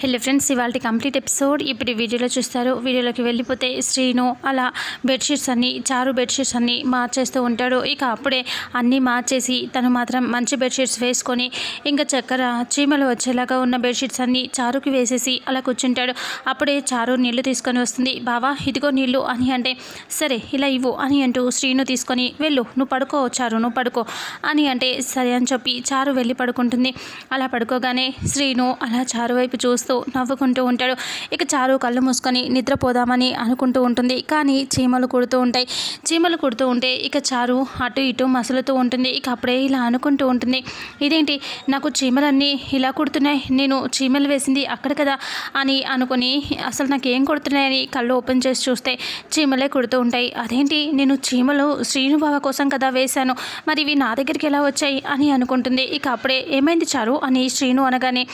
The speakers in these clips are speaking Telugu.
హెల్లో ఫ్రెండ్స్ ఇవాళ కంప్లీట్ ఎపిసోడ్ ఇప్పుడు వీడియోలో చూస్తారు. వీడియోలోకి వెళ్ళిపోతే శ్రీను అలా బెడ్షీట్స్ అన్ని చారు బెడ్షీట్స్ అన్నీ మార్చేస్తూ ఉంటాడు. ఇక అప్పుడే అన్నీ మార్చేసి తను మాత్రం మంచి బెడ్షీట్స్ వేసుకొని ఇంకా చక్కెర చీమలు వచ్చేలాగా ఉన్న బెడ్షీట్స్ అన్నీ చారుకి వేసేసి అలా కూర్చుంటాడు. అప్పుడే చారు నీళ్ళు తీసుకొని వస్తుంది. బావా ఇదిగో నీళ్ళు అని అంటే సరే ఇలా ఇవ్వు అని అంటూ శ్రీను తీసుకొని వెళ్ళు నువ్వు పడుకో చారు నువ్వు పడుకో అని అంటే సరే అని చెప్పి చారు వెళ్ళి పడుకుంటుంది. అలా పడుకోగానే శ్రీను అలా చారు వైపు చూస్తూ నవ్వుకుంటూ ఉంటాడు. ఇక చారు కళ్ళు మూసుకొని నిద్రపోదామని అనుకుంటూ ఉంటుంది. కానీ చీమలు కుడుతూ ఉంటాయి. చీమలు కుడుతూ ఉంటే ఇక చారు అటు ఇటు మసులుతూ ఉంటుంది. ఇక అప్పుడే ఇలా అనుకుంటూ ఉంటుంది. ఇదేంటి? నాకు చీమలన్నీ ఇలా కుడుతున్నాయి. నేను చీమలు వేసింది అక్కడ కదా అని అనుకుని అసలు నాకు ఏం కుడుతున్నాయని కళ్ళు ఓపెన్ చేసి చూస్తే చీమలే కుడుతూ ఉంటాయి. అదేంటి? నేను చీమలు శ్రీనుబావ కోసం కదా వేశాను. మరి ఇవి నా దగ్గరికి ఎలా వచ్చాయి? అని అనుకుంటుంది. ఇక అప్పుడే ఏమైంది చారు? అని శ్రీను అనగానే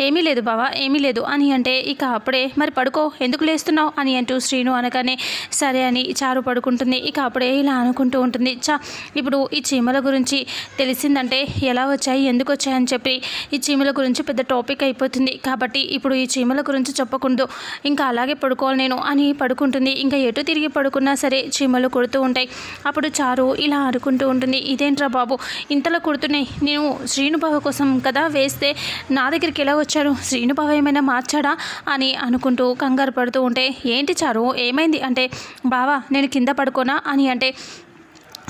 ఏమీ లేదు బావా. ఏమీ లేదు అని అంటే ఇక అప్పుడే మరి పడుకో ఎందుకు లేస్తున్నావు? అని అంటూ శ్రీను అనగానే సరే అని చారు పడుకుంటుంది. ఇక అప్పుడే ఇలా అనుకుంటూ ఉంటుంది. చా ఇప్పుడు ఈ చీమల గురించి తెలిసిందంటే ఎలా వచ్చాయి ఎందుకు వచ్చాయని చెప్పి ఈ చీమల గురించి పెద్ద టాపిక్ అయిపోతుంది. కాబట్టి ఇప్పుడు ఈ చీమల గురించి చెప్పకూడదు. ఇంకా అలాగే పడుకోవాలి నేను అని పడుకుంటుంది. ఇంకా ఎటు తిరిగి పడుకున్నా సరే చీమలు కొడుతూ ఉంటాయి. అప్పుడు చారు ఇలా అనుకుంటూ ఉంటుంది. ఇదేంట్రా బాబు ఇంతలో కుడుతున్నాయి? నేను శ్రీనుబాబు కోసం కదా వేస్తే నా దగ్గరికి ఎలా వచ్చారు? శ్రీనుబావ ఏమైనా మార్చాడా అని అనుకుంటూ కంగారు పడుతూ ఉంటే ఏంటి చారు? ఏమైంది? అంటే బావా నేను కింద పడుకోనా? అని అంటే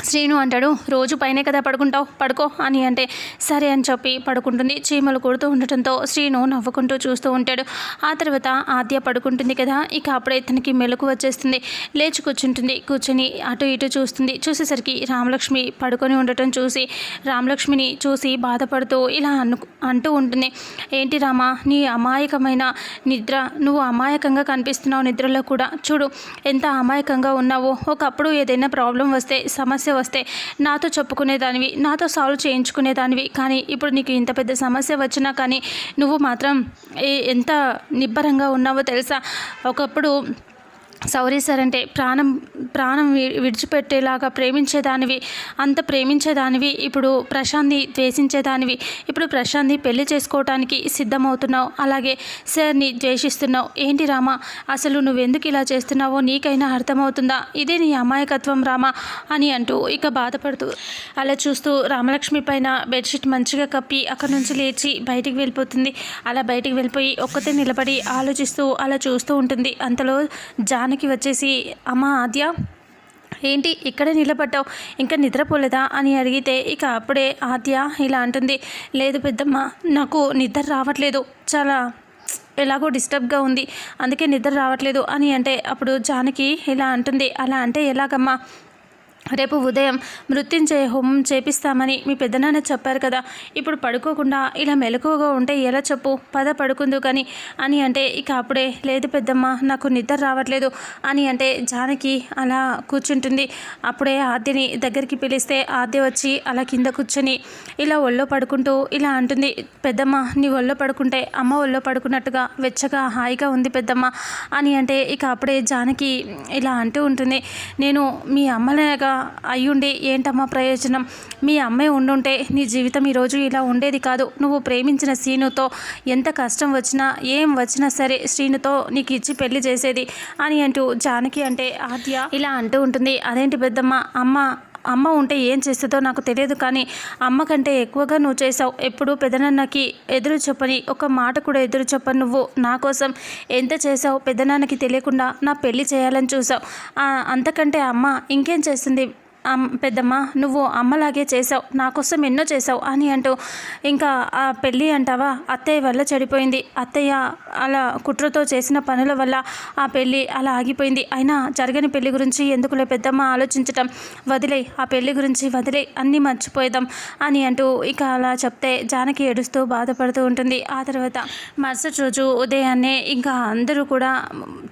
శ్రీను అంటాడు రోజు పైనే కదా పడుకుంటావు పడుకో అని అంటే సరే అని చెప్పి పడుకుంటుంది. చీమలు కొడుతూ ఉండటంతో శ్రీను నవ్వుకుంటూ చూస్తూ ఉంటాడు. ఆ తర్వాత ఆద్య పడుకుంటుంది కదా ఇక అప్పుడే తనకి మెలకు వచ్చేస్తుంది. లేచి కూర్చుంటుంది. కూర్చొని అటు ఇటు చూస్తుంది. చూసేసరికి రామలక్ష్మి పడుకొని ఉండటం చూసి రామలక్ష్మిని చూసి బాధపడుతూ ఇలా అను అంటూ ఉంటుంది. ఏంటి రామా నీ అమాయకమైన నిద్ర నువ్వు అమాయకంగా కనిపిస్తున్నావు నిద్రలో కూడా. చూడు ఎంత అమాయకంగా ఉన్నావో. ఒకప్పుడు ఏదైనా ప్రాబ్లం వస్తే సమస్య వస్తే నాతో చెప్పుకునేదానివి నాతో సాల్వ్ చేయించుకునేదానివి. కానీ ఇప్పుడు నీకు ఇంత పెద్ద సమస్య వచ్చినా కానీ నువ్వు మాత్రం ఎంత నిబ్బరంగా ఉన్నావో తెలుసా? ఒకప్పుడు సౌరీ సార్ అంటే ప్రాణం ప్రాణం విడిచిపెట్టేలాగా ప్రేమించేదానివి అంత ప్రేమించేదానివి ఇప్పుడు ప్రశాంత్ని ద్వేషించేదానివి ఇప్పుడు ప్రశాంత్ని పెళ్ళి చేసుకోవటానికి సిద్ధమవుతున్నావు. అలాగే సార్ని ద్వేషిస్తున్నావు. ఏంటి రామా అసలు నువ్వెందుకు ఇలా చేస్తున్నావో నీకైనా అర్థమవుతుందా? ఇదే నీ అమాయకత్వం రామా అని అంటూ ఇక బాధపడుతూ అలా చూస్తూ రామలక్ష్మి పైన బెడ్షీట్ మంచిగా కప్పి అక్కడ నుంచి లేచి బయటికి వెళ్ళిపోతుంది. అలా బయటికి వెళ్ళిపోయి ఒక్కతే నిలబడి ఆలోచిస్తూ అలా చూస్తూ ఉంటుంది. అంతలో జానకి వచ్చేసి అమ్మ ఆద్య ఏంటి ఇక్కడ నిలబడ్డావు? ఇంకా నిద్రపోలేదా? అని అడిగితే ఇక అప్పుడే ఆద్య ఇలా అంటుంది లేదు పెద్దమ్మ నాకు నిద్ర రావట్లేదు. చాలా ఎలాగో డిస్టర్బ్గా ఉంది. అందుకే నిద్ర రావట్లేదు అని అంటే అప్పుడు జానకి ఇలా అంటుంది అలా అంటే ఎలాగమ్మా? రేపు ఉదయం మృత్యుంజయ హోమం చేపిస్తామని మీ పెద్దనాన్న చెప్పారు కదా. ఇప్పుడు పడుకోకుండా ఇలా మెలకువగా ఉంటే ఎలా చెప్పు? పద పడుకుందు కానీ అని అంటే ఇక అప్పుడే లేదు పెద్దమ్మ నాకు నిద్ర రావట్లేదు అని అంటే జానకి అలా కూర్చుంటుంది. అప్పుడే ఆద్యని దగ్గరికి పిలిస్తే ఆద్య వచ్చి అలా కింద కూర్చొని ఇలా ఒళ్ళో పడుకుంటూ ఇలా అంటుంది. పెద్దమ్మ నీ ఒళ్ళో పడుకుంటే అమ్మ ఒళ్ళో పడుకున్నట్టుగా వెచ్చగా హాయిగా ఉంది పెద్దమ్మ అని అంటే ఇక అప్పుడే జానకి ఇలా అంటూ ఉంటుంది. నేను మీ అమ్మలాగా అయ్యుండి ఏంటమ్మా ప్రయోజనం? మీ అమ్మే ఉండుంటే నీ జీవితం ఈరోజు ఇలా ఉండేది కాదు. నువ్వు ప్రేమించిన శ్రీనుతో ఎంత కష్టం వచ్చినా ఏం వచ్చినా సరే శ్రీనుతో నీకు ఇచ్చి పెళ్ళి చేసేది అని అంటూ జానకి అంటే ఆద్య ఇలా అంటూ ఉంటుంది. అదేంటి పెద్దమ్మ? అమ్మ అమ్మ ఉంటే ఏం చేస్తుందో నాకు తెలియదు కానీ అమ్మ కంటే ఎక్కువగా నువ్వు చేసావు ఎప్పుడు పెదనాన్నకి ఎదురు చెప్పని ఒక మాట కూడా ఎదురు చెప్పని నువ్వు నా కోసం ఎంత చేసావు పెదనాన్నకి తెలియకుండా నా పెళ్ళి చేయాలని చూసావు అంతకంటే అమ్మ ఇంకేం చేస్తుంది? పెద్దమ్మ నువ్వు అమ్మలాగే చేసావు నా కోసం ఎన్నో చేసావు అని అంటూ ఇంకా ఆ పెళ్ళి అంటావా? అత్తయ్య వల్ల చెడిపోయింది. అత్తయ్య అలా కుట్రతో చేసిన పనుల వల్ల ఆ పెళ్ళి అలా ఆగిపోయింది. అయినా జరగని పెళ్ళి గురించి ఎందుకులే పెద్దమ్మ ఆలోచించటం? వదిలే ఆ పెళ్ళి గురించి వదిలే అన్నీ మర్చిపోయేదాం అని అంటూ ఇక అలా చెప్తే జానకి ఏడుస్తూ బాధపడుతూ ఉంటుంది. ఆ తర్వాత మరుసటి రోజు ఉదయాన్నే ఇంకా అందరూ కూడా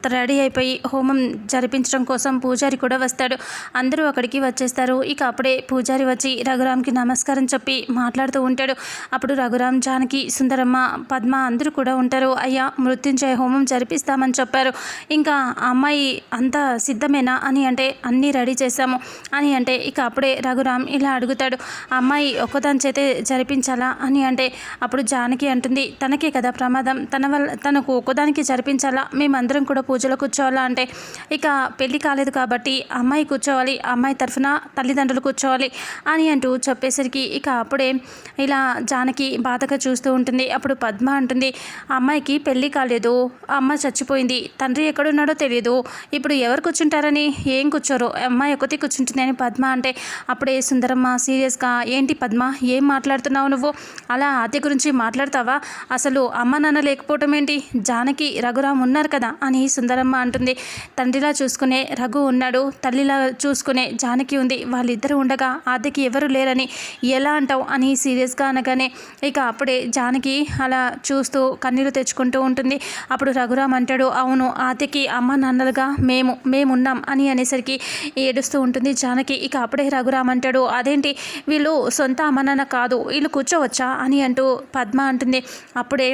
రెడీ అయిపోయి హోమం జరిపించడం కోసం పూజారి కూడా వస్తాడు. అందరూ అక్కడికి వచ్చి చేస్తారు. ఇక అప్పుడే పూజారి వచ్చి రఘురామ్కి నమస్కారం చెప్పి మాట్లాడుతూ ఉంటాడు. అప్పుడు రఘురామ్ జానకి సుందరమ్మ పద్మ అందరూ కూడా ఉంటారు. అయ్యా మృత్యుంజయ హోమం జరిపిస్తామని చెప్పారు. ఇంకా ఆ అమ్మాయి అంతా సిద్ధమేనా అని అంటే అన్నీ రెడీ చేశాము అని అంటే ఇక అప్పుడే రఘురామ్ ఇలా అడుగుతాడు. అమ్మాయి ఒక్కదాని చేతే జరిపించాలా అని అంటే అప్పుడు జానకి అంటుంది తనకే కదా ప్రమాదం. తన వల్ల తనకు ఒక్కదానికి జరిపించాలా? మేమందరం కూడా పూజలో కూర్చోవాలా అంటే ఇక పెళ్ళి కాలేదు కాబట్టి అమ్మాయి కూర్చోవాలి. అమ్మాయి తరఫున తల్లిదండ్రులు కూర్చోవాలి అని అంటూ చెప్పేసరికి ఇక అప్పుడే ఇలా జానకి బాధగా చూస్తూ ఉంటుంది. అప్పుడు పద్మ అంటుంది ఆ అమ్మాయికి పెళ్ళి కాలేదు. ఆ అమ్మ చచ్చిపోయింది. తండ్రి ఎక్కడున్నాడో తెలియదు. ఇప్పుడు ఎవరు కూర్చుంటారని? ఏం కూర్చోరు? అమ్మాయి ఒకటి కూర్చుంటుంది అని పద్మ అంటే అప్పుడే సుందరమ్మ సీరియస్గా ఏంటి పద్మ ఏం మాట్లాడుతున్నావు నువ్వు? అలా ఆద్య గురించి మాట్లాడతావా? అసలు అమ్మ నాన్న లేకపోవటం ఏంటి? జానకి రఘురామ్ ఉన్నారు కదా అని సుందరమ్మ అంటుంది. తండ్రిలా చూసుకునే రఘు ఉన్నాడు. తల్లిలా చూసుకునే జానకి ఉంది. వాళ్ళిద్దరూ ఉండగా ఆద్యకి ఎవరు లేరని ఎలా అంటావు అని సీరియస్గా అనగానే ఇక అప్పుడే జానకి అలా చూస్తూ కన్నీరు తెచ్చుకుంటూ ఉంటుంది. అప్పుడు రఘురామ్ అంటాడు అవును ఆద్యకి అమ్మ నాన్నలుగా మేము మేమున్నాం అని అనేసరికి ఏడుస్తూ ఉంటుంది జానకి. ఇక అప్పుడే రఘురామ్ అంటాడు అదేంటి? వీళ్ళు సొంత అమ్మ నాన్న కాదు. వీళ్ళు కూర్చోవచ్చా? అని అంటూ పద్మ అంటుంది. అప్పుడే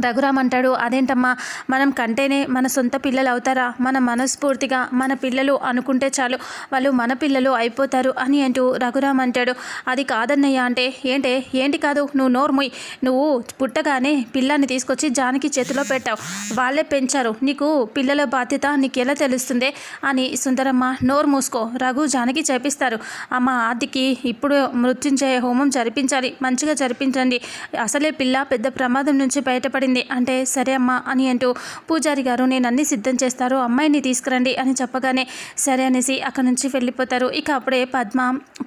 రఘురామ్ అంటాడు అదేంటమ్మా? మనం కంటేనే మన సొంత పిల్లలు అవుతారా మన మనస్ఫూర్తిగా మన పిల్లలు అనుకుంటే చాలు వాళ్ళు మన పిల్లలు అయిపోతారు అని అంటూ రఘురామ్ అంటాడు. అది కాదన్నయ్య అంటే ఏంటే? ఏంటి కాదు? నువ్వు నోర్ముయ్ నువ్వు పుట్టగానే పిల్లాన్ని తీసుకొచ్చి జానకి చేతిలో పెట్టావు. వాళ్ళే పెంచారు. నీకు పిల్లల బాధ్యత నీకు ఎలా తెలుస్తుంది? అని సుందరమ్మ నోరు మూసుకో. రఘు జానకి చేపిస్తారు. అమ్మ ఆదికి ఇప్పుడు మృత్యుంజయ హోమం జరిపించాలి. మంచిగా జరిపించండి. అసలే పిల్ల పెద్ద ప్రమాదం నుంచి బయటపడి పడింది. అంటే సరే అమ్మా అని అంటూ పూజారి గారు నేను అన్ని సిద్ధం చేస్తారు అమ్మాయిని తీసుకురండి అని చెప్పగానే సరే అనేసి అక్కడి నుంచి వెళ్ళిపోతారు. ఇక అప్పుడే పద్మ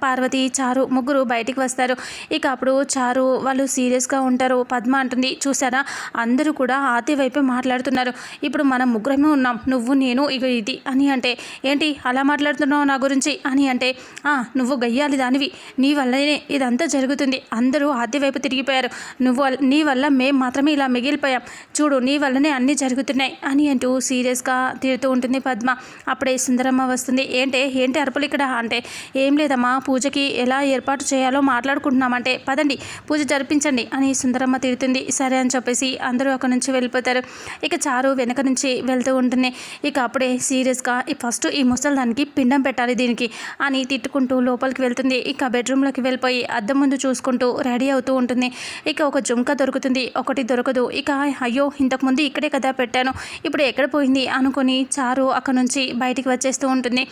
పార్వతి చారు ముగ్గురు బయటికి వస్తారు. ఇక అప్పుడు చారు వాళ్ళు సీరియస్గా ఉంటారు. పద్మ అంటుంది చూసారా అందరూ కూడా ఆతి వైపే మాట్లాడుతున్నారు. ఇప్పుడు మనం ముగ్గురమే ఉన్నాం. నువ్వు నేను ఇక ఇది అని అంటే ఏంటి? అలా మాట్లాడుతున్నావు నా గురించి? అని అంటే "ఆ, నువ్వు గయ్యాలి దానివి. నీ వల్లనే ఇదంతా జరుగుతుంది. అందరూ ఆతి వైపు తిరిగిపోయారు. నువ్వు నీ వల్ల మేము మాత్రమే ఇలా మిగిలిపోయాం చూడు నీ వల్లనే అన్నీ జరుగుతున్నాయి అని అంటూ సీరియస్గా తిడుతూ ఉంటుంది పద్మ. అప్పుడే సుందరమ్మ వస్తుంది. ఏంటే ఏంటి అరుపులు ఇక్కడ? అంటే ఏం లేదమ్మా పూజకి ఎలా ఏర్పాటు చేయాలో మాట్లాడుకుంటున్నామంటే పదండి పూజ జరిపించండి అని సుందరమ్మ తిడుతుంది. సరే అని చెప్పేసి అందరూ అక్కడ నుంచి వెళ్ళిపోతారు. ఇక చారు వెనక నుంచి వెళ్తూ ఉంటుంది. ఇక అప్పుడే సీరియస్గా ఈ ఫస్ట్ ఈ ముసల్దానికి పిండం పెట్టాలి దీనికి అని తిట్టుకుంటూ లోపలికి వెళ్తుంది. ఇక బెడ్రూమ్లోకి వెళ్ళిపోయి అద్దం ముందు చూసుకుంటూ రెడీ అవుతూ ఉంటుంది. ఇక ఒక జుంక దొరుకుతుంది. ఒకటి దొరకదు. ఇక అయ్యో ఇంతకుముందు ఇక్కడే కదా పెట్టాను. ఇప్పుడు ఎక్కడ పోయింది అనుకొని చారు అక్కడ నుంచి బయటికి వచ్చేస్తూ ఉంటుంది.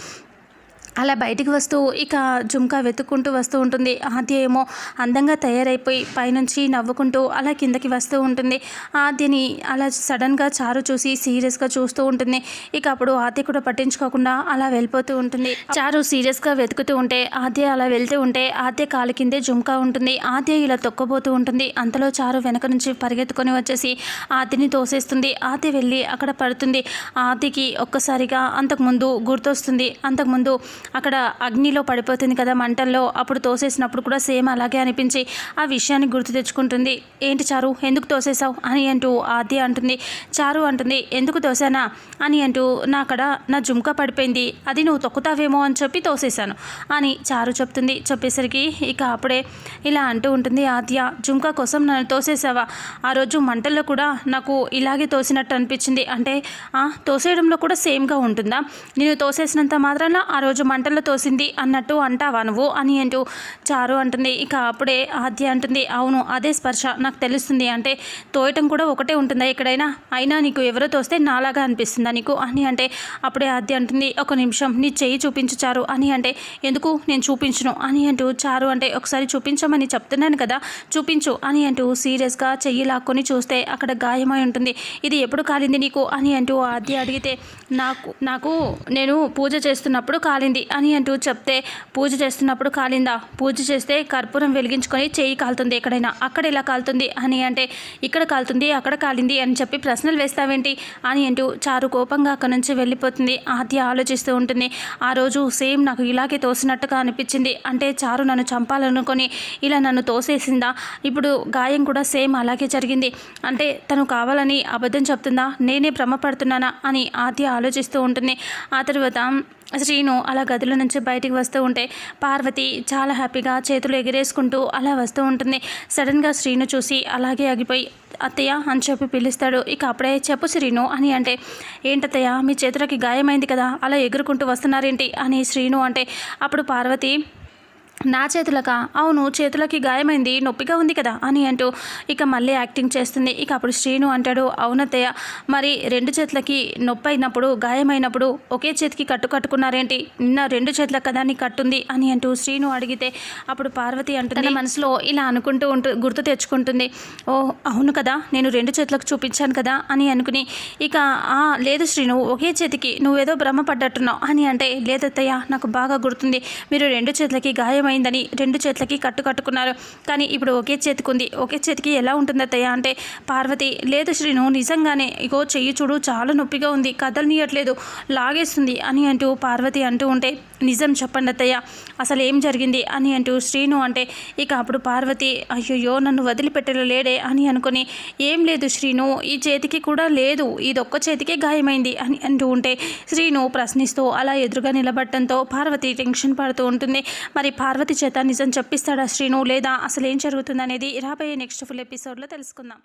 అలా బయటికి వస్తూ ఇక జుంకా వెతుక్కుంటూ వస్తూ ఉంటుంది. ఆద్య ఏమో అందంగా తయారైపోయి పైనుంచి నవ్వుకుంటూ అలా కిందకి వస్తూ ఉంటుంది. ఆద్యని అలా సడన్గా చారు చూసి సీరియస్గా చూస్తూ ఉంటుంది. ఇక అప్పుడు ఆద్య కూడా పట్టించుకోకుండా అలా వెళ్ళిపోతూ ఉంటుంది. చారు సీరియస్గా వెతుకుతూ ఉంటే ఆద్య అలా వెళ్తూ ఉంటే ఆద్య కాలు కిందే జుంకా ఉంటుంది. ఆద్య ఇలా తొక్కబోతూ ఉంటుంది. అంతలో చారు వెనక నుంచి పరిగెత్తుకొని వచ్చేసి ఆద్యని తోసేస్తుంది. ఆద్య వెళ్ళి అక్కడ పడుతుంది. ఆద్యకి ఒక్కసారిగా అంతకుముందు గుర్తొస్తుంది. అంతకుముందు అక్కడ అగ్నిలో పడిపోతుంది కదా మంటల్లో అప్పుడు తోసేసినప్పుడు కూడా సేమ్ అలాగే అనిపించి ఆ విషయాన్ని గుర్తు తెచ్చుకుంటుంది. ఏంటి చారు ఎందుకు తోసేసావు అని అంటూ ఆద్య అంటుంది. చారు అంటుంది ఎందుకు తోసానా? అని అంటూ నా అక్కడ నా జుమ్కా పడిపోయింది అది నువ్వు తొక్కుతావేమో అని చెప్పి తోసేశాను. అని చారు చెప్తుంది. చెప్పేసరికి ఇక అప్పుడే ఇలా అంటూ ఉంటుంది ఆద్య. జుమ్కా కోసం నన్ను తోసేసావా ఆ రోజు మంటల్లో కూడా నాకు ఇలాగే తోసినట్టు అనిపించింది. అంటే ఆ, తోసేయడంలో కూడా సేమ్గా ఉంటుందా? నేను తోసేసినంత మాత్రాన ఆ రోజు మంటలు తోసింది అన్నట్టు అంటావా నువ్వు? అని అంటూ చారు అంటుంది. ఇక అప్పుడే ఆద్య అంటుంది అవును అదే స్పర్శ. నాకు తెలుస్తుంది. అంటే తోయటం కూడా ఒకటే ఉంటుందా ఎక్కడైనా? అయినా నీకు ఎవరో తోస్తే నాలాగా అనిపిస్తుందా నీకు? అని అంటే అప్పుడే ఆద్య అంటుంది ఒక నిమిషం నీ చెయ్యి చూపించు చారు. అని అంటే ఎందుకు? నేను చూపించును. అని అంటూ చారు అంటే ఒకసారి చూపించమని చెప్తున్నాను కదా చూపించు. అని అంటూ సీరియస్గా చెయ్యి లాక్కొని చూస్తే అక్కడ గాయమై ఉంటుంది. ఇది ఎప్పుడు కాలింది నీకు? అని అంటూ ఆద్య అడిగితే నాకు నాకు నేను పూజ చేస్తున్నప్పుడు కాలింది. అని అంటూ చెప్తే పూజ చేస్తున్నప్పుడు కాలిందా? పూజ చేస్తే కర్పూరం వెలిగించుకొని చేయి కాలుతుంది ఎక్కడైనా. అక్కడ ఎలా కాలుతుంది? అని అంటే ఇక్కడ కాలుతుంది అక్కడ కాలింది అని చెప్పి ప్రశ్నలు వేస్తావేంటి? అని అంటూ చారు కోపంగా అక్కడి నుంచి వెళ్ళిపోతుంది. ఆద్య ఆలోచిస్తూ ఉంటుంది ఆ రోజు సేమ్ నాకు ఇలాగే తోసినట్టుగా అనిపించింది. అంటే చారు నన్ను చంపాలనుకొని ఇలా నన్ను తోసేసిందా? ఇప్పుడు గాయం కూడా సేమ్ అలాగే జరిగింది. అంటే తను కావాలని అబద్ధం చెప్తుందా? నేనే భ్రమపడుతున్నానా? అని ఆద్య ఆలోచిస్తూ ఉంటుంది. ఆ తర్వాత శ్రీను అలా గదిలో నుంచి బయటికి వస్తూ ఉంటే పార్వతి చాలా హ్యాపీగా చేతులు ఎగిరేసుకుంటూ అలా వస్తూ ఉంటుంది. సడన్గా శ్రీను చూసి అలాగే ఆగిపోయి అత్తయ్య అని చెప్పి పిలుస్తాడు. ఇక అప్పుడే చెప్పు శ్రీను అని అంటే ఏంటత్తయ్య మీ చేతులకి గాయమైంది కదా అలా ఎగురుకుంటూ వస్తున్నారేంటి? అని శ్రీను అంటే అప్పుడు పార్వతి నా చేతులక? అవును చేతులకి గాయమైంది నొప్పిగా ఉంది కదా అని అంటూ ఇక మళ్ళీ యాక్టింగ్ చేస్తుంది. ఇక అప్పుడు శ్రీను అంటాడు అవునత్తయ్య మరి రెండు చేతులకి నొప్పి అయినప్పుడు గాయమైనప్పుడు ఒకే చేతికి కట్టు కట్టుకున్నారేంటి? నిన్న రెండు చేతులకు కదా నీ కట్టుంది అని అంటూ శ్రీను అడిగితే అప్పుడు పార్వతి అంటుంది మనసులో ఇలా అనుకుంటూ ఉంటూ గుర్తు తెచ్చుకుంటుంది. ఓ అవును కదా నేను రెండు చేతులకు చూపించాను కదా అని అనుకుని ఇక "ఆ, లేదు శ్రీను ఒకే చేతికి నువ్వేదో భ్రమపడ్డట్టున్నావు అని అంటే లేదత్తయ్య నాకు బాగా గుర్తుంది. మీరు రెండు చేతులకి అర్థమైందని రెండు చేతులకి కట్టు కట్టుకున్నారు. కానీ ఇప్పుడు ఒకే చేతికి ఉంది ఒకే చేతికి ఎలా ఉంటుంది అత్తయ్య? అంటే పార్వతి లేదు శ్రీను నిజంగానే ఇగో చెయ్యి చూడు చాలా నొప్పిగా ఉంది కదలనీయట్లేదు లాగేస్తుంది అని అంటూ పార్వతి అంటూ ఉంటే నిజం చెప్పండి అత్తయ్య అసలు ఏం జరిగింది అని అంటూ శ్రీను అంటే ఇక అప్పుడు పార్వతి అయ్యయ్యో నన్ను వదిలిపెట్టలేడే అని అనుకుని ఏం లేదు శ్రీను ఈ చేతికి కూడా లేదు ఇదొక్క చేతికే గాయమైంది అని అంటూ ఉంటే శ్రీను ప్రశ్నిస్తూ అలా ఎదురుగా నిలబడటంతో పార్వతి టెన్షన్ పడుతూ ఉంటుంది. మరి పార్వతి చేత నిజం చెప్పిస్తాడా శ్రీను? లేదా అసలు ఏం జరుగుతుందనేది రాబోయే నెక్స్ట్ ఫుల్ ఎపిసోడ్లో తెలుసుకుందాం.